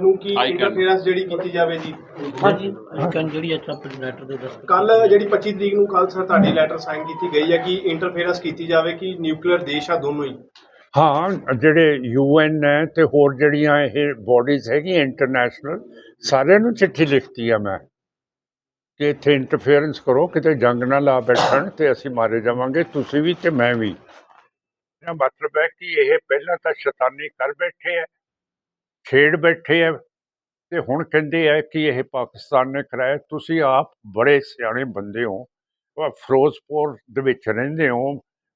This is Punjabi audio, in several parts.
ਨੂੰ ਕੀ ਇੰਟਰਫੇਰੈਂਸ ਜਿਹੜੀ ਕੀਤੀ ਜਾਵੇ ਜੀ? ਹਾਂਜੀ ਕਨ ਜਿਹੜੀ ਅੱਛਾ ਆਪਣੇ ਲੈਟਰ ਦੇ ਦਸਤਖਤ ਕੱਲ ਜਿਹੜੀ 25 ਤਰੀਕ ਨੂੰ ਕੱਲ ਸਰ ਤੁਹਾਡੀ ਲੈਟਰ ਸਾਈਨ ਕੀਤੀ ਗਈ ਹੈ ਕਿ ਇੰਟਰਫੇਰੈਂਸ ਕੀਤੀ ਜਾਵੇ ਕਿ ਨਿਊਕਲੀਅਰ ਦੇਸ਼ ਆ ਦੋਨੋਂ ਹੀ? ਹਾਂ ਜਿਹੜੇ ਯੂਐਨ ਹੈ ਤੇ ਹੋਰ ਜਿਹੜੀਆਂ ਇਹ ਬਾਡੀਜ਼ ਹੈਗੀਆਂ ਇੰਟਰਨੈਸ਼ਨਲ ਸਾਰਿਆਂ ਨੂੰ ਚਿੱਠੀ ਲਿਖਤੀ ਆ ਮੈਂ ਕਿ ਇੱਥੇ ਇੰਟਰਫੇਰੈਂਸ ਕਰੋ ਕਿਤੇ ਜੰਗ ਨਾ ਲਾ ਬੈਠਣ ਤੇ ਅਸੀਂ ਮਾਰੇ ਜਾਵਾਂਗੇ ਤੁਸੀਂ ਵੀ ਤੇ ਮੈਂ ਵੀ। ਇਹਦਾ ਮਤਲਬ ਹੈ ਕਿ ਇਹ ਪਹਿਲਾਂ ਤਾਂ ਸ਼ੈਤਾਨੀ ਕਰ ਬੈਠੇ ਹੈ ਛੇੜ ਬੈਠੇ ਹੈ ਤੇ ਹੁਣ ਕਹਿੰਦੇ ਆ ਕਿ ਇਹ ਪਾਕਿਸਤਾਨ ਨੇ ਕਰਾਇਆ। ਤੁਸੀਂ ਆਪ ਬੜੇ ਸਿਆਣੇ ਬੰਦੇ ਹੋ ਫਿਰੋਜ਼ਪੁਰ ਦੇ ਵਿੱਚ ਰਹਿੰਦੇ ਹੋ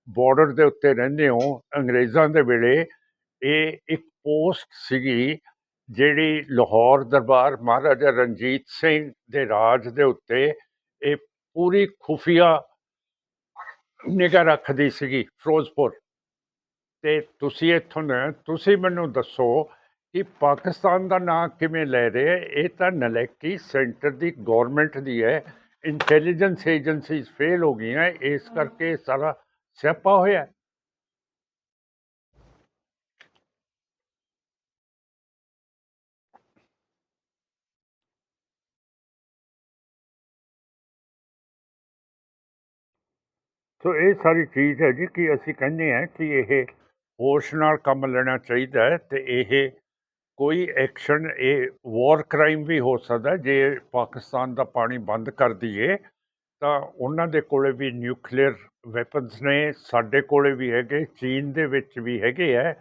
ਬਾਰਡਰ ਦੇ ਉੱਤੇ ਰਹਿੰਦੇ ਹੋ, ਅੰਗਰੇਜ਼ਾਂ ਦੇ ਵੇਲੇ ਇਹ ਇੱਕ ਪੋਸਟ ਸੀਗੀ ਜਿਹੜੀ ਲਾਹੌਰ ਦਰਬਾਰ ਮਹਾਰਾਜਾ ਰਣਜੀਤ ਸਿੰਘ ਦੇ ਰਾਜ ਦੇ ਉੱਤੇ ਇਹ ਪੂਰੀ ਖੁਫੀਆ ਨਿਗਾਹ ਰੱਖਦੀ ਸੀਗੀ ਫਿਰੋਜ਼ਪੁਰ। ਤੇ ਤੁਸੀਂ ਇੱਥੋਂ ਤੁਸੀਂ ਮੈਨੂੰ ਦੱਸੋ ਕਿ ਪਾਕਿਸਤਾਨ ਦਾ ਨਾਂ ਕਿਵੇਂ ਲੈ ਰਹੇ ਇਹ ਤਾਂ ਨਲੈਕੀ ਸੈਂਟਰ ਦੀ ਗਵਰਨਮੈਂਟ ਦੀ ਹੈ। ਇੰਟੈਲੀਜੈਂਸ ਏਜੰਸੀਜ਼ ਫੇਲ ਹੋ ਗਈਆਂ। ਇਸ ਕਰਕੇ ਇਹ ਸਾਰਾ ਸਿਆਪਾ ਹੋਇਆ। ਸੋ ਇਹ ਸਾਰੀ ਚੀਜ਼ ਹੈ ਜੀ ਕਿ ਅਸੀਂ ਕਹਿੰਦੇ ਹਾਂ ਕਿ ਇਹ ਹੋਸ਼ ਨਾਲ ਕੰਮ ਲੈਣਾ ਚਾਹੀਦਾ ਹੈ ਤੇ ਇਹ ਕੋਈ ਐਕਸ਼ਨ ਇਹ ਵਾਰ ਕ੍ਰਾਈਮ ਵੀ ਹੋ ਸਕਦਾ ਜੇ ਪਾਕਿਸਤਾਨ ਦਾ ਪਾਣੀ ਬੰਦ ਕਰ ਦਈਏ, ਤਾਂ ਉਹਨਾਂ ਦੇ ਕੋਲੇ ਵੀ ਨਿਊਕਲੀਅਰ ਵੈਪਨਸ ਨੇ, ਸਾਡੇ ਕੋਲੇ ਵੀ ਹੈਗੇ, ਚੀਨ ਦੇ ਵਿੱਚ ਵੀ ਹੈਗੇ ਹੈ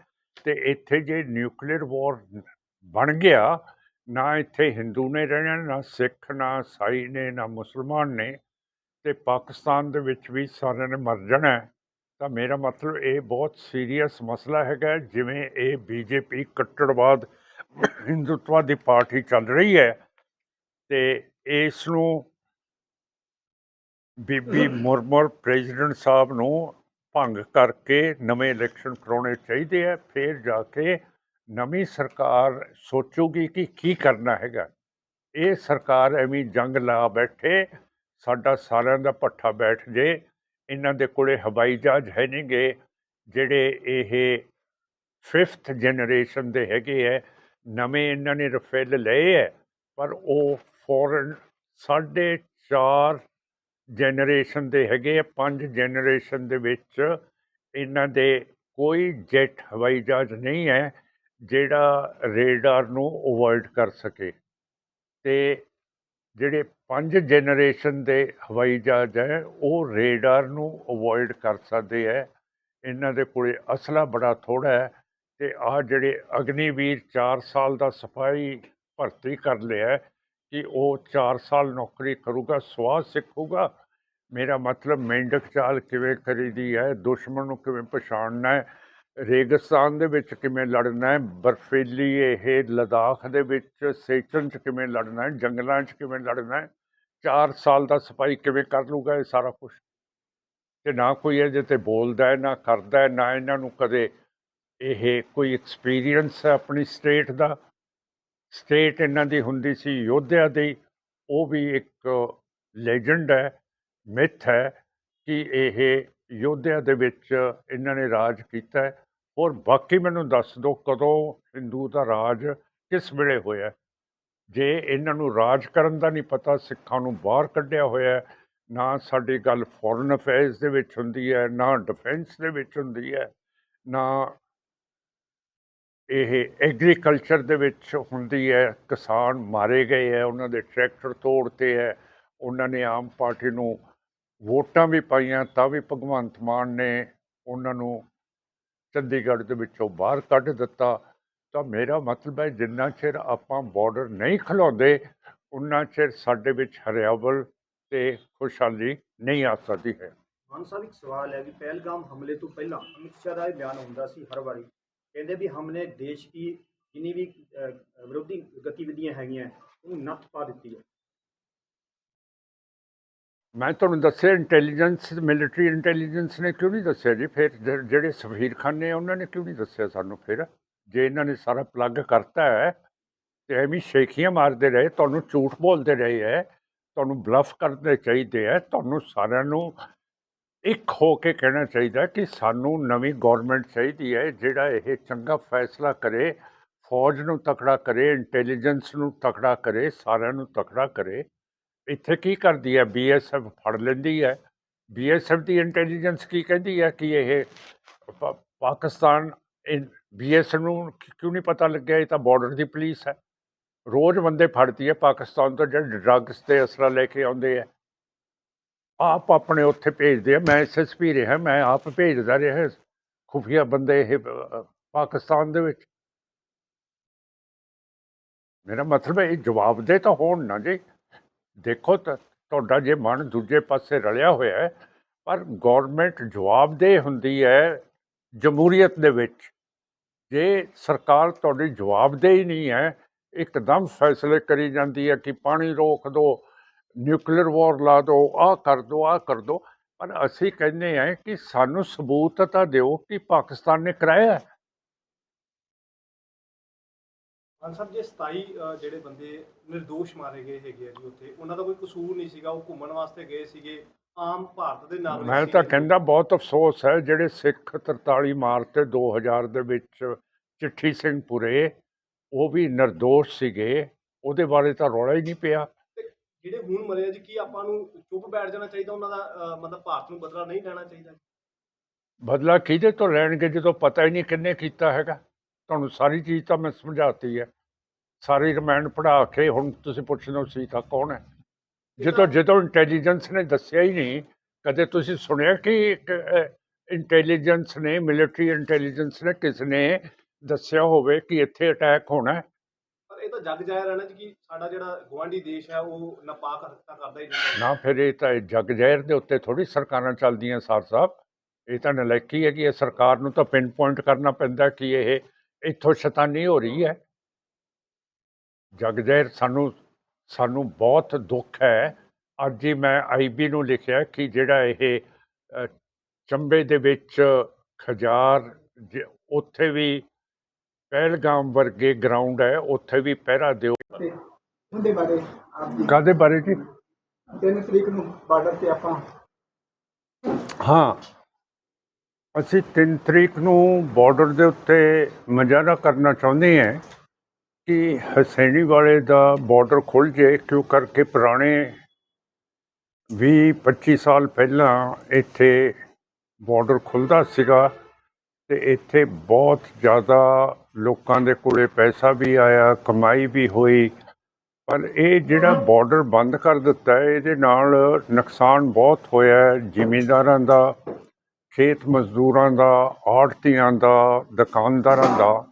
ਤੇ ਇੱਥੇ ਜੇ ਨਿਊਕਲੀਅਰ ਵਾਰ ਬਣ ਗਿਆ, ਨਾ ਇੱਥੇ ਹਿੰਦੂ ਨੇ ਰਹਿਣਾ, ਨਾ ਸਿੱਖ, ਨਾ ਸਾਈ ਨੇ, ਨਾ ਮੁਸਲਮਾਨ ਨੇ, ਤੇ ਪਾਕਿਸਤਾਨ ਦੇ ਵਿੱਚ ਵੀ ਸਾਰਿਆਂ ਨੇ ਮਰ ਜਾਣਾ ਤਾਂ ਮੇਰਾ ਮਤਲਬ ਇਹ ਬਹੁਤ ਸੀਰੀਅਸ ਮਸਲਾ ਹੈਗਾ, ਜਿਵੇਂ ਇਹ ਬੀਜੇਪੀ ਕੱਟੜਵਾਦ ਹਿੰਦੂਤਵ ਦੀ ਪਾਰਟੀ ਚੱਲ ਰਹੀ ਹੈ ਤੇ ਇਸ ਨੂੰ ਬੀਬੀ ਮੁਰਮੁਰ ਪ੍ਰੈਜ਼ੀਡੈਂਟ ਸਾਹਿਬ ਨੂੰ ਭੰਗ ਕਰਕੇ ਨਵੇਂ ਇਲੈਕਸ਼ਨ ਕਰਾਉਣੇ ਚਾਹੀਦੇ ਆ, ਫਿਰ ਜਾ ਕੇ ਨਵੀਂ ਸਰਕਾਰ ਸੋਚੂਗੀ ਕਿ ਕੀ ਕਰਨਾ ਹੈਗਾ। ਇਹ ਸਰਕਾਰ ਐਵੇਂ ਜੰਗ ਲਾ ਬੈਠੇ, ਸਾਡਾ ਸਾਰਿਆਂ ਦਾ ਪੱਠਾ ਬੈਠ ਜੇ, ਇਹਨਾਂ ਦੇ ਕੋਲੇ ਹਵਾਈ ਜਹਾਜ਼ ਹੈ ਨਹੀਂਗੇ ਜਿਹੜੇ ਇਹ ਫਿਫਥ ਜਨਰੇਸ਼ਨ ਦੇ ਹੈਗੇ ਹੈ ਨਵੇਂ ਇਹਨਾਂ ਨੇ ਰਫੇਲ ਲਏ ਹੈ, ਪਰ ਉਹ ਫੋਰਨ ਸਾਢੇ ਚਾਰ ਜਨਰੇਸ਼ਨ ਦੇ ਹੈਗੇ ਆ, ਪੰਜ ਜਨਰੇਸ਼ਨ ਦੇ ਵਿੱਚ ਇਹਨਾਂ ਦੇ ਕੋਈ ਜੈਟ ਹਵਾਈ ਜਹਾਜ਼ ਨਹੀਂ ਹੈ, ਜਿਹੜਾ ਰੇਡਾਰ ਨੂੰ ਅਵੋਇਡ ਕਰ ਸਕੇ। ਤੇ ਜਿਹੜੇ ਪੰਜ ਜਨਰੇਸ਼ਨ ਦੇ ਹਵਾਈ ਜਹਾਜ਼ ਹੈ, ਉਹ ਰੇਡਾਰ ਨੂੰ ਅਵੋਇਡ ਕਰ ਸਕਦੇ ਹੈ। ਇਹਨਾਂ ਦੇ ਕੋਲੇ ਅਸਲਾ ਬੜਾ ਥੋੜਾ ਹੈ ਤੇ ਆ ਜਿਹੜੇ ਅਗਨੀਵੀਰ 4 ਸਾਲ ਦਾ ਸਫ਼ਾਈ ਭਰਤੀ ਕਰ ਲਿਆ ਕਿ ਉਹ 4 ਸਾਲ ਨੌਕਰੀ ਕਰੂਗਾ, ਸਵਾਹ ਸਿੱਖੂਗਾ। ਮੇਰਾ ਮਤਲਬ ਮੇਂਢਕ ਚਾਲ ਕਿਵੇਂ ਕਰੀਦੀ ਹੈ, ਦੁਸ਼ਮਣ ਨੂੰ ਕਿਵੇਂ ਪਛਾਣਨਾ ਹੈ, ਰੇਗਿਸਤਾਨ ਦੇ ਵਿੱਚ ਕਿਵੇਂ ਲੜਨਾ ਹੈ, ਬਰਫੀਲੀ ਇਹ ਲਦਾਖ ਦੇ ਵਿੱਚ, ਸੇਚਨ ਚ ਕਿਵੇਂ ਲੜਨਾ ਹੈ, ਜੰਗਲਾਂ 'ਚ ਕਿਵੇਂ ਲੜਨਾ ਹੈ 4 ਸਾਲ ਦਾ ਸਿਪਾਹੀ ਕਿਵੇਂ ਕਰ ਲੂਗਾ ਇਹ ਸਾਰਾ ਕੁਝ ਤੇ ਨਾ ਕੋਈ ਇਹਦੇ ਤੇ ਬੋਲਦਾ ਹੈ, ਨਾ ਕਰਦਾ ਹੈ, ਨਾ ਇਹਨਾਂ ਨੂੰ ਕਦੇ ਇਹ ਕੋਈ ਐਕਸਪੀਰੀਅੰਸ ਹੈ ਆਪਣੀ ਸਟੇਟ ਦਾ? ਸਟੇਟ ਇਹਨਾਂ ਦੀ ਹੁੰਦੀ ਸੀ ਯੋਧਿਆ ਦੀ, ਉਹ ਵੀ ਇੱਕ ਲੈਜੈਂਡ ਹੈ ਮਿਥ ਹੈ ਕਿ ਇਹ ਯੋਧਿਆ ਦੇ ਵਿੱਚ ਇਹਨਾਂ ਨੇ ਰਾਜ ਕੀਤਾ ਹੈ। ਔਰ ਬਾਕੀ ਮੈਨੂੰ ਦੱਸ ਦਿਓ ਕਦੋਂ ਹਿੰਦੂ ਦਾ ਰਾਜ ਕਿਸ ਵੇਲੇ ਹੋਇਆ ਜੇ ਇਹਨਾਂ ਨੂੰ ਰਾਜ ਕਰਨ ਦਾ ਨਹੀਂ ਪਤਾ, ਸਿੱਖਾਂ ਨੂੰ ਬਾਹਰ ਕੱਢਿਆ ਹੋਇਆ ਨਾ ਸਾਡੀ ਗੱਲ ਫੋਰਨ ਅਫੇਅਰਸ ਦੇ ਵਿੱਚ ਹੁੰਦੀ ਹੈ, ਨਾ ਡਿਫੈਂਸ ਦੇ ਵਿੱਚ ਹੁੰਦੀ ਹੈ, ਨਾ ਇਹ ਐਗਰੀਕਲਚਰ ਦੇ ਵਿੱਚ ਹੁੰਦੀ ਹੈ, ਕਿਸਾਨ ਮਾਰੇ ਗਏ ਹੈ, ਉਹਨਾਂ ਦੇ ਟਰੈਕਟਰ ਤੋੜਤੇ ਹੈ, ਉਹਨਾਂ ਨੇ ਆਮ ਪਾਰਟੀ ਨੂੰ ਵੋਟਾਂ ਵੀ ਪਾਈਆਂ, ਤਾਂ ਵੀ ਭਗਵੰਤ ਮਾਨ ਨੇ ਉਹਨਾਂ ਨੂੰ ਚੰਡੀਗੜ੍ਹ ਦੇ ਵਿੱਚੋਂ ਬਾਹਰ ਕੱਢ ਦਿੱਤਾ। ਤਾਂ ਮੇਰਾ ਮਤਲਬ ਹੈ, ਜਿੰਨਾ ਚਿਰ ਆਪਾਂ ਬਾਰਡਰ ਨਹੀਂ ਖਲਾਉਂਦੇ, ਉਨਾ ਚਿਰ ਸਾਡੇ ਵਿੱਚ ਹਰਿਆਵਲ ਤੇ ਖੁਸ਼ਹਾਲੀ ਨਹੀਂ ਆ ਸਕਦੀ ਹੈ। ਮਾਨ ਸਾਹਿਬ ਇੱਕ ਸਵਾਲ ਹੈ ਕਿ ਪਹਿਲਗਾਮ ਹਮਲੇ ਤੋਂ ਪਹਿਲਾਂ ਅਮਿਤ ਸ਼ਾਹ ਦਾ ਇਹ ਬਿਆਨ ਹੁੰਦਾ ਸੀ ਹਰ ਵਾਰੀ। ਕਹਿੰਦੇ ਵੀ ਹਮਨੇ ਦੇਸ਼ ਦੀ ਜਿੰਨੀ ਵੀ ਵਿਰੋਧੀ ਗਤੀਵਿਧੀਆਂ ਹੈਗੀਆਂ, ਉਹਨੂੰ ਨੱਥ ਪਾ ਦਿੱਤੀ ਹੈ। ਮੈਂ ਤੁਹਾਨੂੰ ਦੱਸਿਆ ਇੰਟੈਲੀਜੈਂਸ ਮਿਲਟਰੀ ਇੰਟੈਲੀਜੈਂਸ ਨੇ ਕਿਉਂ ਨਹੀਂ ਦੱਸਿਆ ਜੀ? ਫਿਰ ਜਿਹੜੇ ਸਫੀਰ ਖਾਨੇ ਆ, ਉਹਨਾਂ ਨੇ ਕਿਉਂ ਨਹੀਂ ਦੱਸਿਆ ਸਾਨੂੰ ਫਿਰ? ਜੇ ਇਹਨਾਂ ਨੇ ਸਾਰਾ ਪਲੱਗ ਕਰਤਾ ਹੈ, ਤੇ ਐਵੇਂ ਸ਼ੇਖੀਆਂ ਮਾਰਦੇ ਰਹੇ, ਤੁਹਾਨੂੰ ਝੂਠ ਬੋਲਦੇ ਰਹੇ ਹੈ, ਤੁਹਾਨੂੰ ਬਲਫ ਕਰਨੇ ਚਾਹੀਦੇ ਹੈ, ਤੁਹਾਨੂੰ ਸਾਰਿਆਂ ਨੂੰ ਇੱਕ ਹੋ ਕੇ ਕਹਿਣਾ ਚਾਹੀਦਾ ਕਿ ਸਾਨੂੰ ਨਵੀਂ ਗਵਰਨਮੈਂਟ ਚਾਹੀਦੀ ਹੈ, ਜਿਹੜਾ ਇਹ ਚੰਗਾ ਫੈਸਲਾ ਕਰੇ, ਫੌਜ ਨੂੰ ਤਕੜਾ ਕਰੇ ਇੰਟੈਲੀਜੈਂਸ ਨੂੰ ਤਕੜਾ ਕਰੇ, ਸਾਰਿਆਂ ਨੂੰ ਤਕੜਾ ਕਰੇ। ਇੱਥੇ ਕੀ ਕਰਦੀ ਹੈ? ਬੀਐਸਐਫ ਫੜ ਲੈਂਦੀ ਹੈ। ਬੀਐਸਐਫ ਦੀ ਇੰਟੈਲੀਜੈਂਸ ਕੀ ਕਹਿੰਦੀ ਹੈ ਕਿ ਇਹ ਪਾ- ਪਾਕਿਸਤਾਨ ਬੀਐਸਐਫ ਨੂੰ ਕਿਉਂ ਨਹੀਂ ਪਤਾ ਲੱਗਿਆ? ਇਹ ਤਾਂ ਬਾਰਡਰ ਦੀ ਪੁਲਿਸ ਹੈ। ਰੋਜ਼ ਬੰਦੇ ਫੜਦੀ ਹੈ। ਪਾਕਿਸਤਾਨ ਤੋਂ ਜਿਹੜੇ ਡਰੱਗਸ ਤੇ ਅਸਰਾ ਲੈ ਕੇ ਆਉਂਦੇ ਆ ਆਪ ਆਪਣੇ ਉੱਥੇ ਭੇਜਦੇ ਆ। ਮੈਂ ਐਸਐਸਪੀ ਰਿਹਾ ਮੈਂ ਆਪ ਭੇਜਦਾ ਰਿਹਾ ਖੁਫੀਆ ਬੰਦੇ ਇਹ ਅ, ਪਾਕਿਸਤਾਨ ਦੇ ਵਿੱਚ। ਮੇਰਾ ਮਤਲਬ ਹੈ ਇਹ ਜਵਾਬਦੇ ਤਾਂ ਹੋਣ ਨਾ ਜੀ। ਦੇਖੋ ਤਾਂ ਤੁਹਾਡਾ ਜੇ ਮਨ ਦੂਜੇ ਪਾਸੇ ਰਲਿਆ ਹੋਇਆ ਹੈ ਪਰ ਗਵਰਨਮੈਂਟ ਜਵਾਬਦੇਹ ਹੁੰਦੀ ਹੈ ਜਮਹੂਰੀਅਤ ਦੇ ਵਿੱਚ। ਜੇ ਸਰਕਾਰ ਤੁਹਾਡੀ ਜਵਾਬਦੇ ਹੀ ਨਹੀਂ ਹੈ ਇੱਕਦਮ ਫੈਸਲੇ ਕਰੀ ਜਾਂਦੀ ਹੈ ਕਿ ਪਾਣੀ ਰੋਕ ਦਿਓ ਨਿਊਕਲੀਅਰ ਵਾਰ ਲਾ ਦਿਓ ਆਹ ਕਰ ਦਿਓ ਆਹ ਕਰ ਦਿਓ। ਪਰ ਅਸੀਂ ਕਹਿੰਦੇ ਹਾਂ ਕਿ ਸਾਨੂੰ ਸਬੂਤ ਤਾਂ ਦਿਓ ਕਿ ਪਾਕਿਸਤਾਨ ਨੇ ਕਰਾਇਆ ਸਾਹਿਬ ਜੇ 27 ਅ, ਜਿਹੜੇ ਬੰਦੇ નિર્ਦੋਸ਼ ਮਾਰੇ ਗਏ ਹੈਗੇ ਆ ਜੀ ਉੱਥੇ ਉਹਨਾਂ ਦਾ ਕੋਈ ਕਸੂਰ ਨਹੀਂ ਸੀਗਾ ਉਹ ਘੁੰਮਣ ਵਾਸਤੇ ਗਏ ਸੀਗੇ ਆਮ ਭਾਰਤ ਦੇ ਨਾਗਰਿਕ ਮੈਂ ਤਾਂ। ਕਹਿੰਦਾ ਬਹੁਤ ਅਫਸੋਸ ਹੈ ਜਿਹੜੇ ਸਿੱਖ 43 ਮਾਰਚ ਤੇ 2000 ਦੇ ਵਿੱਚ ਚਿੱਠੀ ਸਿੰਘ ਪੁਰੇ ਉਹ ਵੀ ਨਿਰਦੋਸ਼ ਸੀਗੇ ਉਹਦੇ ਬਾਰੇ ਤਾਂ ਰੌਲਾ ਹੀ ਨਹੀਂ ਪਿਆ। ਜਿਹੜੇ ਹੁਣ ਮਰੇ ਆ ਜੀ ਕੀ ਆਪਾਂ ਨੂੰ ਚੁੱਪ ਬੈਠ ਜਾਣਾ ਚਾਹੀਦਾ ਉਹਨਾਂ ਦਾ ਮਤਲਬ ਭਾਰਤ ਨੂੰ ਬਦਲਾ ਨਹੀਂ ਲੈਣਾ ਚਾਹੀਦਾ ਬਦਲਾ ਕਿਹਦੇ ਤੋਂ ਲੈਣਗੇ ਜਦੋਂ ਪਤਾ ਹੀ ਨਹੀਂ ਕਿੰਨੇ ਕੀਤਾ ਹੈਗਾ। ਤੁਹਾਨੂੰ ਸਾਰੀ ਚੀਜ਼ ਤਾਂ ਮੈਂ ਸਮਝਾਤੀ ਹੈ। ਸਾਰੀ ਰਮਾਇਣ ਪੜ੍ਹਾ ਕੇ ਹੁਣ ਤੁਸੀਂ ਪੁੱਛਦੇ ਹੋ ਸੀਤਾ ਕੌਣ ਹੈ? ਜਦੋਂ ਜਦੋਂ ਇੰਟੈਲੀਜੈਂਸ ਨੇ ਦੱਸਿਆ ਹੀ ਨਹੀਂ ਕਦੇ ਤੁਸੀਂ ਸੁਣਿਆ ਕਿ ਇੱਕ ਇੰਟੈਲੀਜੈਂਸ ਨੇ ਮਿਲਟਰੀ ਇੰਟੈਲੀਜੈਂਸ ਨੇ ਕਿਸ ਨੇ ਦੱਸਿਆ ਹੋਵੇ ਕਿ ਇੱਥੇ ਅਟੈਕ ਹੋਣਾ ਪਰ ਇਹ ਤਾਂ ਜੱਗ ਜਾਇਆ ਰਹਿਣਾ ਜੀ ਕਿ ਸਾਡਾ ਜਿਹੜਾ ਗਵਾਂਢੀ ਦੇਸ਼ ਹੈ, ਉਹ ਨਾਪਾਕ ਹਰਕਤਾਂ ਕਰਦਾ ਹੀ ਰਹਿੰਦਾ ਨਾ, ਫਿਰ ਇਹ ਤਾਂ ਜਗ ਜ਼ਹਿਰ ਦੇ ਉੱਤੇ ਥੋੜੀ ਸਰਕਾਰਾਂ ਚੱਲਦੀਆਂ ਸਰ ਸਾਹਿਬ। ਇਹ ਤਾਂ ਨਲਾਇਕੀ ਹੈ ਕਿ ਇਹ ਸਰਕਾਰ ਨੂੰ ਤਾਂ ਪਿਨ ਪੁਆਇੰਟ ਕਰਨਾ ਪੈਂਦਾ ਕਿ ਇਹ ਇੱਥੋਂ ਸ਼ੈਤਾਨੀ ਹੋ ਰਹੀ ਹੈ। ਜਗ ਜ਼ਹਿਰ ਸਾਨੂੰ ਸਾਨੂੰ ਬਹੁਤ ਦੁੱਖ ਹੈ। ਅੱਜ ਹੀ ਮੈਂ ਆਈਬੀ ਨੂੰ ਲਿਖਿਆ ਕਿ ਜਿਹੜਾ ਇਹ ਚੰਬੇ ਦੇ ਵਿੱਚ ਖਜਾਰ ਉੱਥੇ ਵੀ ਪਹਿਲਗਾਮ ਵਰਗੇ ਗਰਾਊਂਡ ਹੈ ਉੱਥੇ ਵੀ ਪਹਿਰਾ ਦਿਓ। ਤੇ ਉਹਦੇ ਬਾਰੇ ਆਪ ਕਾਦੇ ਬਾਰੇ ਜੀ? ਤਿੰਨ ਤਰੀਕ ਨੂੰ ਬਾਰਡਰ ਤੇ ਆਪਾਂ ਹਾਂ। ਅਸੀਂ 3 ਤਰੀਕ ਨੂੰ ਬਾਰਡਰ ਦੇ ਉੱਤੇ ਮੁਜ਼ਾਹਰਾ ਕਰਨਾ ਚਾਹੁੰਦੇ ਹਾਂ ਕਿ ਹਸੈਣੀ ਵਾਲੇ ਦਾ ਬਾਰਡਰ ਖੁੱਲ ਜੇ ਕਿਉਂ ਕਰਕੇ ਪੁਰਾਣੇ 20 25 ਸਾਲ ਪਹਿਲਾਂ ਇੱਥੇ ਬਾਰਡਰ ਖੁੱਲਦਾ ਸੀਗਾ। ਤੇ ਇੱਥੇ ਬਹੁਤ ਜ਼ਿਆਦਾ ਲੋਕਾਂ ਦੇ ਕੋਲੇ ਪੈਸਾ ਵੀ ਆਇਆ, ਕਮਾਈ ਵੀ ਹੋਈ। ਪਰ ਇਹ ਜਿਹੜਾ ਬਾਰਡਰ ਬੰਦ ਕਰ ਦਿੱਤਾ ਹੈ, ਇਹਦੇ ਨਾਲ ਨੁਕਸਾਨ ਬਹੁਤ ਹੋਇਆ ਹੈ ਜ਼ਿਮੀਂਦਾਰਾਂ ਦਾ, ਖੇਤ ਮਜ਼ਦੂਰਾਂ ਦਾ ਆੜਤੀਆਂ ਦਾ, ਦੁਕਾਨਦਾਰਾਂ ਦਾ।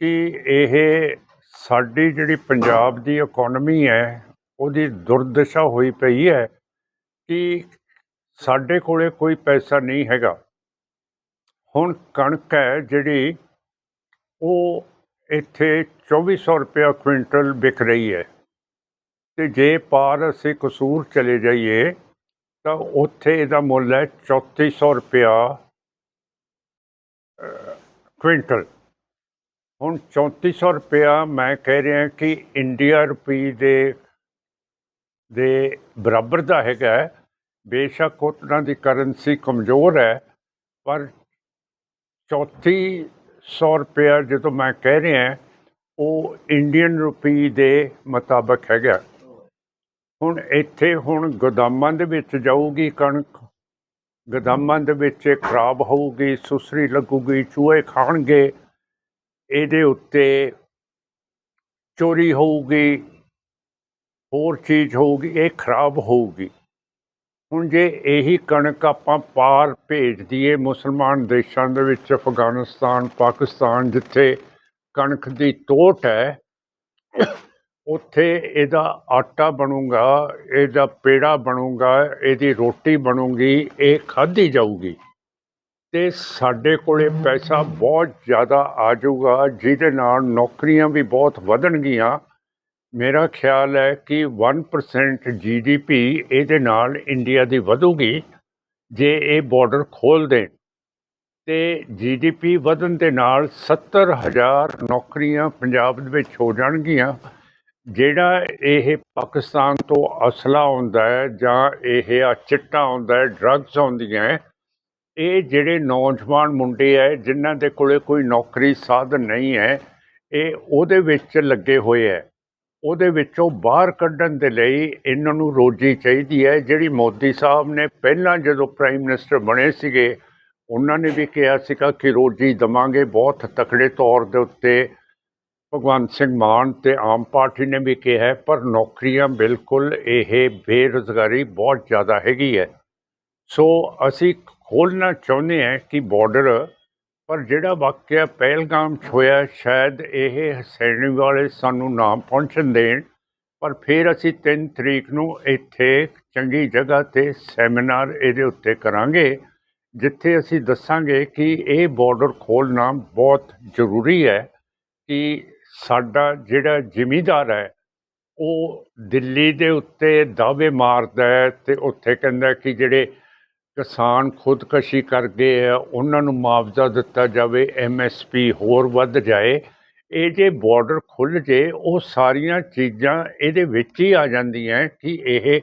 ਕਿ ਇਹ ਸਾਡੀ ਜਿਹੜੀ ਪੰਜਾਬ ਦੀ ਇਕਨੋਮੀ ਹੈ, ਉਹਦੀ ਦੁਰਦਸ਼ਾ ਹੋਈ ਪਈ ਹੈ ਕਿ ਸਾਡੇ ਕੋਲੇ ਕੋਈ ਪੈਸਾ ਨਹੀਂ ਹੈਗਾ। ਹੁਣ ਕਣਕ ਹੈ ਜਿਹੜੀ ਉਹ ਇੱਥੇ 2400 ਰੁਪਏ ਕੁਇੰਟਲ ਵਿਕ ਰਹੀ ਹੈ। ਤੇ ਜੇ ਪਾਰ ਅਸੀਂ ਕਸੂਰ ਚਲੇ ਜਾਈਏ, ਤਾਂ ਉੱਥੇ ਇਹਦਾ ਮੁੱਲ ਹੈ 3400 ਰੁਪਇਆ ਕੁਇੰਟਲ। ਹੁਣ 3400 ਰੁਪਇਆ ਮੈਂ ਕਹਿ ਰਿਹਾ ਕਿ ਇੰਡੀਆ ਰੁਪਈ ਦੇ ਦੇ ਬਰਾਬਰ ਦਾ ਹੈਗਾ ਬੇਸ਼ੱਕ ਉਹਨਾਂ ਦੀ ਕਰੰਸੀ ਕਮਜ਼ੋਰ ਹੈ, ਪਰ 3400 ਰੁਪਇਆ ਜਦੋਂ ਮੈਂ ਕਹਿ ਰਿਹਾ, ਉਹ ਇੰਡੀਅਨ ਰੁਪਈ ਦੇ ਮੁਤਾਬਕ ਹੈਗਾ। ਹੁਣ ਇੱਥੇ ਹੁਣ ਗੋਦਾਮਾਂ ਦੇ ਵਿੱਚ ਜਾਊਗੀ ਕਣਕ, ਗੋਦਾਮਾਂ ਦੇ ਵਿੱਚ ਖਰਾਬ ਹੋਊਗੀ, ਸੁਸਰੀ ਲੱਗੂਗੀ, ਚੂਹੇ ਖਾਣਗੇ, ਇਹਦੇ ਉੱਤੇ ਚੋਰੀ ਹੋਊਗੀ, ਹੋਰ ਚੀਜ਼ ਹੋਊਗੀ, ਇਹ ਖਰਾਬ ਹੋਊਗੀ। ਹੁਣ ਜੇ ਇਹੀ ਕਣਕ ਆਪਾਂ ਪਾਰ ਭੇਜ ਦਈਏ ਮੁਸਲਮਾਨ ਦੇਸ਼ਾਂ ਦੇ ਵਿੱਚ, ਅਫਗਾਨਿਸਤਾਨ, ਪਾਕਿਸਤਾਨ, ਜਿੱਥੇ ਕਣਕ ਦੀ ਤੋਟ ਹੈ, ਉੱਥੇ ਇਹਦਾ ਆਟਾ ਬਣੂਗਾ, ਇਹਦਾ ਪੇੜਾ ਬਣੂਗਾ, ਇਹਦੀ ਰੋਟੀ ਬਣੂਗੀ, ਇਹ ਖਾਧੀ ਜਾਊਗੀ। ਤੇ ਸਾਡੇ ਕੋਲੇ ਪੈਸਾ ਬਹੁਤ ਜ਼ਿਆਦਾ ਆ ਜਾਊਗਾ, ਜਿਹਦੇ ਨਾਲ ਨੌਕਰੀਆਂ ਵੀ ਬਹੁਤ ਵਧਣਗੀਆਂ। ਮੇਰਾ ਖਿਆਲ ਹੈ ਕਿ 1% ਜੀਡੀਪੀ ਇਹਦੇ ਨਾਲ ਇੰਡੀਆ ਦੀ ਵਧੂਗੀ, ਜੇ ਇਹ ਬਾਰਡਰ ਖੋਲ ਦੇਣ। ਤੇ ਜੀਡੀਪੀ ਵਧਣ ਦੇ ਨਾਲ 70000 ਨੌਕਰੀਆਂ ਪੰਜਾਬ ਦੇ ਵਿੱਚ ਹੋ ਜਾਣਗੀਆਂ, ਜਿਹੜਾ ਇਹ ਪਾਕਿਸਤਾਨ ਤੋਂ ਅਸਲਾ ਆਉਂਦਾ ਹੈ ਜਾਂ ਇਹ ਆ ਚਿੱਟਾ ਆਉਂਦਾ ਹੈ ਡਰੱਗਸ ਆਉਂਦੀਆਂ ਹੈ, ਇਹ ਜਿਹੜੇ ਨੌਜਵਾਨ ਮੁੰਡੇ ਹੈ, ਜਿਨ੍ਹਾਂ ਦੇ ਕੋਲੇ ਕੋਈ ਨੌਕਰੀ ਸਾਧਨ ਨਹੀਂ ਹੈ, ਇਹ ਉਹਦੇ ਵਿੱਚ ਲੱਗੇ ਹੋਏ ਹੈ। ਉਹਦੇ ਵਿੱਚੋਂ ਬਾਹਰ ਕੱਢਣ ਦੇ ਲਈ ਇਹਨਾਂ ਨੂੰ ਰੋਜੀ ਚਾਹੀਦੀ ਹੈ। ਜਿਹੜੀ ਮੋਦੀ ਸਾਹਿਬ ਨੇ ਪਹਿਲਾਂ ਜਦੋਂ ਪ੍ਰਾਈਮ ਮਿਨਿਸਟਰ ਬਣੇ ਸੀਗੇ, ਉਹਨਾਂ ਨੇ ਵੀ ਕਿਹਾ ਸੀਗਾ ਕਿ ਰੋਜੀ ਦਵਾਂਗੇ। ਬਹੁਤ ਤਕੜੇ ਤੌਰ ਦੇ ਉੱਤੇ ਭਗਵੰਤ ਸਿੰਘ ਮਾਨ ਤੇ ਆਮ ਪਾਰਟੀ ਨੇ ਵੀ ਕਿਹਾ ਪਰ ਨੌਕਰੀਆਂ ਬਿਲਕੁਲ ਇਹ ਬੇਰੁਜ਼ਗਾਰੀ ਬਹੁਤ ਜ਼ਿਆਦਾ ਹੈਗੀ ਹੈ। ਸੋ ਅਸੀਂ ਖੋਲਣਾ ਚਾਹੁੰਦੇ ਹਾਂ ਕਿ ਬਾਰਡਰ ਪਰ ਜਿਹੜਾ ਵਾਕਿਆ ਪਹਿਲਗਾਮ 'ਚ ਹੋਇਆ, ਸ਼ਾਇਦ ਇਹ ਹਸੈਣੀ ਵਾਲੇ ਸਾਨੂੰ ਨਾ ਪਹੁੰਚਣ ਦੇਣ। ਪਰ ਫਿਰ ਅਸੀਂ 3 ਤਰੀਕ ਨੂੰ ਇੱਥੇ ਚੰਗੀ ਜਗ੍ਹਾ ਤੇ ਸੈਮੀਨਾਰ ਇਹਦੇ ਉੱਤੇ ਕਰਾਂਗੇ, ਜਿੱਥੇ ਅਸੀਂ ਦੱਸਾਂਗੇ ਕਿ ਇਹ ਬਾਰਡਰ ਖੋਲਣਾ ਬਹੁਤ ਜ਼ਰੂਰੀ ਹੈ ਕਿ ਸਾਡਾ ਜਿਹੜਾ ਜ਼ਿਮੀਦਾਰ ਹੈ, ਉਹ ਦਿੱਲੀ ਦੇ ਉੱਤੇ ਦਾਅਵੇ ਮਾਰਦਾ ਹੈ ਤੇ ਉੱਥੇ ਕਹਿੰਦਾ ਕਿ ਜਿਹੜੇ ਕਿਸਾਨ ਖੁਦਕਸ਼ੀ ਕਰ ਗਏ ਆ ਉਹਨਾਂ ਨੂੰ ਮੁਆਵਜ਼ਾ ਦਿੱਤਾ ਜਾਵੇ ਐਮਐਸਪੀ ਹੋਰ ਵੱਧ ਜਾਏ, ਇਹ ਜੇ ਬਾਰਡਰ ਖੁੱਲ ਜੇ, ਉਹ ਸਾਰੀਆਂ ਚੀਜ਼ਾਂ ਇਹਦੇ ਵਿੱਚ ਹੀ ਆ ਜਾਂਦੀਆਂ ਕਿ ਇਹ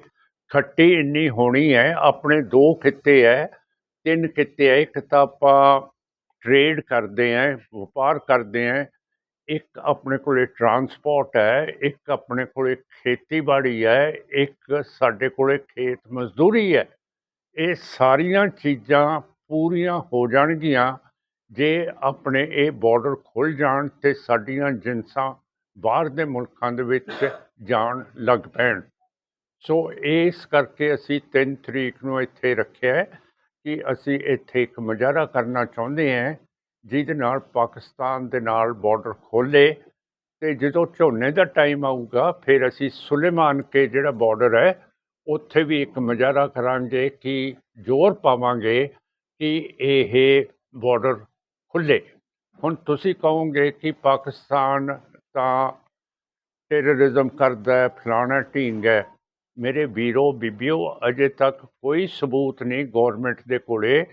ਖੱਟੀ ਇੰਨੀ ਹੋਣੀ ਹੈ, ਆਪਣੇ ਦੋ ਖਿੱਤੇ ਹੈ, ਤਿੰਨ ਕਿੱਤੇ ਹੈ, ਇੱਕ ਤਾਂ ਆਪਾਂ ਟ੍ਰੇਡ ਕਰਦੇ ਹਾਂ, ਵਪਾਰ ਕਰਦੇ ਹਾਂ, ਇੱਕ ਆਪਣੇ ਕੋਲੇ ਟਰਾਂਸਪੋਰਟ ਹੈ, ਇੱਕ ਆਪਣੇ ਕੋਲੇ ਖੇਤੀਬਾੜੀ ਹੈ, ਇੱਕ ਸਾਡੇ ਕੋਲੇ ਖੇਤ ਮਜ਼ਦੂਰੀ ਹੈ। ਇਹ ਸਾਰੀਆਂ ਚੀਜ਼ਾਂ ਪੂਰੀਆਂ ਹੋ ਜਾਣਗੀਆਂ ਜੇ ਆਪਣੇ ਇਹ ਬਾਰਡਰ ਖੁੱਲ ਜਾਣ ਤੇ ਸਾਡੀਆਂ ਜਿੰਸਾਂ ਬਾਹਰ ਦੇ ਮੁਲਕਾਂ ਦੇ ਵਿੱਚ ਜਾਣ ਲੱਗ ਪੈਣ। ਸੋ ਇਸ ਕਰਕੇ ਅਸੀਂ 3 ਤਰੀਕ ਨੂੰ ਇੱਥੇ ਰੱਖਿਆ ਹੈ ਕਿ ਅਸੀਂ ਇੱਥੇ ਇੱਕ ਮੁਜ਼ਾਹਰਾ ਕਰਨਾ ਚਾਹੁੰਦੇ ਹਾਂ, ਜਿਹਦੇ ਨਾਲ ਪਾਕਿਸਤਾਨ ਦੇ ਨਾਲ ਬਾਰਡਰ ਖੋਲੇ ਤੇ ਜਦੋਂ ਝੋਨੇ ਦਾ ਟਾਈਮ ਆਊਗਾ, ਫਿਰ ਅਸੀਂ ਸੁਲੇਮਾਨ ਕੇ ਜਿਹੜਾ ਬਾਰਡਰ ਹੈ ਉੱਥੇ ਵੀ ਇੱਕ ਮੁਜ਼ਾਹਰਾ ਕਰਾਂਗੇ ਕਿ ਜ਼ੋਰ ਪਾਵਾਂਗੇ ਕਿ ਇਹ ਬਾਰਡਰ ਖੁੱਲੇ ਹੁਣ ਤੁਸੀਂ ਕਹੋਗੇ ਕਿ ਪਾਕਿਸਤਾਨ ਤਾਂ ਟੈਰਰਿਜ਼ਮ ਕਰਦਾ ਹੈ, ਫਲਾਣਾ ਢੀਂਗ ਹੈ। ਮੇਰੇ ਵੀਰੋ, ਬੀਬੀਓ, ਅਜੇ ਤੱਕ ਕੋਈ ਸਬੂਤ ਨਹੀਂ ਗਵਰਨਮੈਂਟ ਦੇ ਕੋਲੇ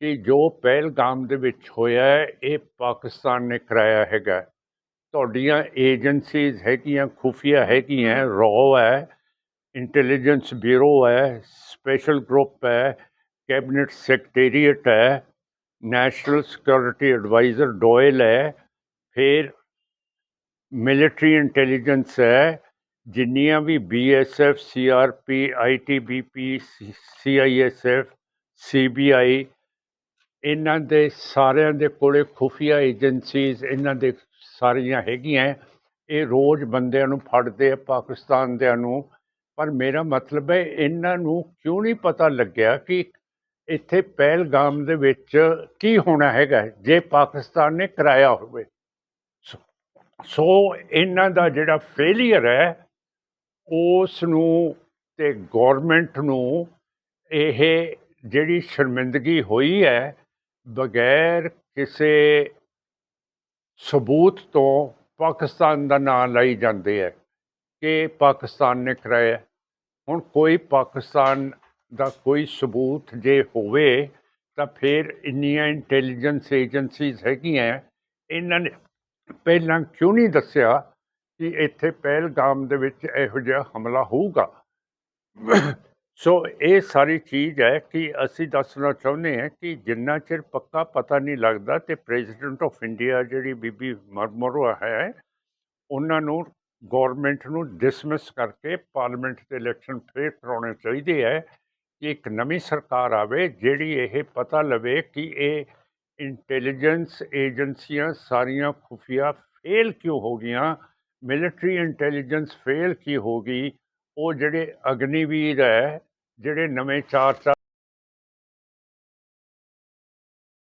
ਕਿ ਜੋ ਪਹਿਲਗਾਮ ਦੇ ਵਿੱਚ ਹੋਇਆ ਹੈ, ਇਹ ਪਾਕਿਸਤਾਨ ਨੇ ਕਰਾਇਆ ਹੈਗਾ। ਤੁਹਾਡੀਆਂ ਏਜੰਸੀਜ਼ ਹੈਗੀਆਂ, ਖੁਫੀਆ ਹੈਗੀਆਂ ਰੋ ਹੈ। ਇੰਟੈਲੀਜੈਂਸ ਬਿਊਰੋ ਹੈ, ਸਪੈਸ਼ਲ ਗਰੁੱਪ ਹੈ, ਕੈਬਨਿਟ ਸੈਕਟਰੀਏਟ ਹੈ, ਨੈਸ਼ਨਲ ਸਿਕਿਉਰਿਟੀ ਐਡਵਾਈਜ਼ਰ ਡੋਇਲ ਹੈ, ਫਿਰ ਮਿਲਟਰੀ ਇੰਟੈਲੀਜੈਂਸ ਹੈ, ਜਿੰਨੀਆਂ ਵੀ BSF CRP ITBP CISF CBI ਇਹਨਾਂ ਦੇ ਸਾਰਿਆਂ ਦੇ ਕੋਲੇ ਖੁਫੀਆ ਏਜੰਸੀਜ਼ ਇਹਨਾਂ ਦੇ ਸਾਰੀਆਂ ਹੈਗੀਆਂ, ਇਹ ਰੋਜ਼ ਬੰਦਿਆਂ ਨੂੰ ਫੜਦੇ ਆ ਪਾਕਿਸਤਾਨ ਦਿਆਂ ਨੂੰ ਪਰ ਮੇਰਾ ਮਤਲਬ ਹੈ ਇਹਨਾਂ ਨੂੰ ਕਿਉਂ ਨਹੀਂ ਪਤਾ ਲੱਗਿਆ ਕਿ ਇੱਥੇ ਪਹਿਲਗਾਮ ਦੇ ਵਿੱਚ ਕੀ ਹੋਣਾ ਹੈਗਾ ਜੇ ਪਾਕਿਸਤਾਨ ਨੇ ਕਰਾਇਆ ਹੋਵੇ? ਸੋ- ਇਹਨਾਂ ਦਾ ਜਿਹੜਾ ਫੇਲਿਅਰ ਹੈ ਉਸ ਨੂੰ ਤੇ ਗਵਰਨਮੈਂਟ ਨੂੰ ਇਹ ਜਿਹੜੀ ਸ਼ਰਮਿੰਦਗੀ ਹੋਈ ਹੈ ਬਗੈਰ ਕਿਸੇ ਸਬੂਤ ਤੋਂ ਪਾਕਿਸਤਾਨ ਦਾ ਨਾਂ ਲਈ ਜਾਂਦੇ ਹੈ। ਕਿ ਪਾਕਿਸਤਾਨ ਨੇ ਕਰਾਇਆ ਹੁਣ ਕੋਈ ਪਾਕਿਸਤਾਨ ਦਾ ਕੋਈ ਸਬੂਤ ਜੇ ਹੋਵੇ, ਤਾਂ ਫਿਰ ਇੰਨੀਆਂ ਇੰਟੈਲੀਜੈਂਸ ਏਜੰਸੀਜ਼ ਹੈਗੀਆਂ ਇਹਨਾਂ ਨੇ ਪਹਿਲਾਂ ਕਿਉਂ ਨਹੀਂ ਦੱਸਿਆ ਕਿ ਇੱਥੇ ਪਹਿਲਗਾਮ ਦੇ ਵਿੱਚ ਇਹੋ ਜਿਹਾ ਹਮਲਾ ਹੋਊਗਾ? ਸੋ ਇਹ ਸਾਰੀ ਚੀਜ਼ ਹੈ ਕਿ ਅਸੀਂ ਦੱਸਣਾ ਚਾਹੁੰਦੇ ਹਾਂ ਕਿ ਜਿੰਨਾ ਚਿਰ ਪੱਕਾ ਪਤਾ ਨਹੀਂ ਲੱਗਦਾ ਤੇ ਪ੍ਰੈਜ਼ੀਡੈਂਟ ਆਫ ਇੰਡੀਆ ਜਿਹੜੀ ਬੀਬੀ ਮਰਮਰੋ ਹੈ, ਉਹਨਾਂ ਨੂੰ ਗਵਰਨਮੈਂਟ ਨੂੰ ਡਿਸਮਿਸ ਕਰਕੇ ਪਾਰਲੀਮੈਂਟ ਦੇ ਇਲੈਕਸ਼ਨ ਫੇਰ ਕਰਾਉਣੇ ਚਾਹੀਦੇ ਹੈ ਕਿ ਇੱਕ ਨਵੀਂ ਸਰਕਾਰ ਆਵੇ ਜਿਹੜੀ ਇਹ ਪਤਾ ਲਵੇ ਕਿ ਇਹ ਇੰਟੈਲੀਜੈਂਸ ਏਜੰਸੀਆਂ ਸਾਰੀਆਂ ਖੁਫੀਆ ਫੇਲ ਕਿਉਂ ਹੋ ਗਈਆਂ ਮਿਲਟਰੀ ਇੰਟੈਲੀਜੈਂਸ ਫੇਲ ਕੀ ਹੋ ਗਈ, ਉਹ ਜਿਹੜੇ ਅਗਨੀਵੀਰ ਹੈ, ਜਿਹੜੇ ਨਵੇਂ ਚਾਰ ਚਾਰ